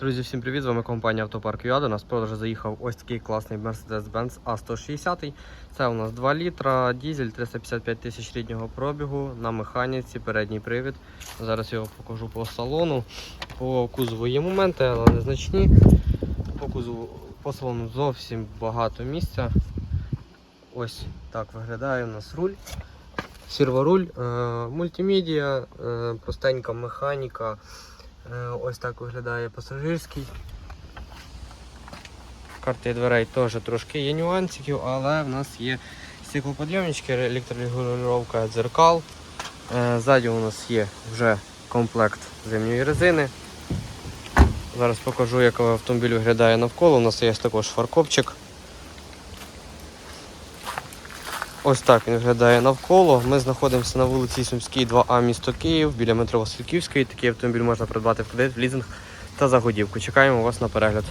Друзі, всім привіт! З вами компанія Автопарк ЮА. До нас продажу заїхав ось такий класний Mercedes-Benz A160. Це у нас 2 літра, дізель 355 тисяч ріднього пробігу на механіці, передній привід. Зараз його покажу по салону. По кузову є моменти, але незначні. По кузову по салону зовсім багато місця. Ось так виглядає у нас руль. Серворуль, е, мультимедіа, е, простенька механіка. Е, Ось так виглядає пасажирський. Карти дверей теж трошки є нюансиків, але в нас є стеклоподйомнички, електрорегулювання дзеркал. Е, Ззаді у нас є вже комплект зимньої резини. Зараз покажу, як автомобіль виглядає навколо. У нас є також фаркопчик. Ось так він виглядає навколо. Ми знаходимося на вулиці Сумській, 2А, місто Київ, біля метро Васильківської. Такий автомобіль можна придбати в кредит, в лізинг та за годівку. Чекаємо вас на перегляд.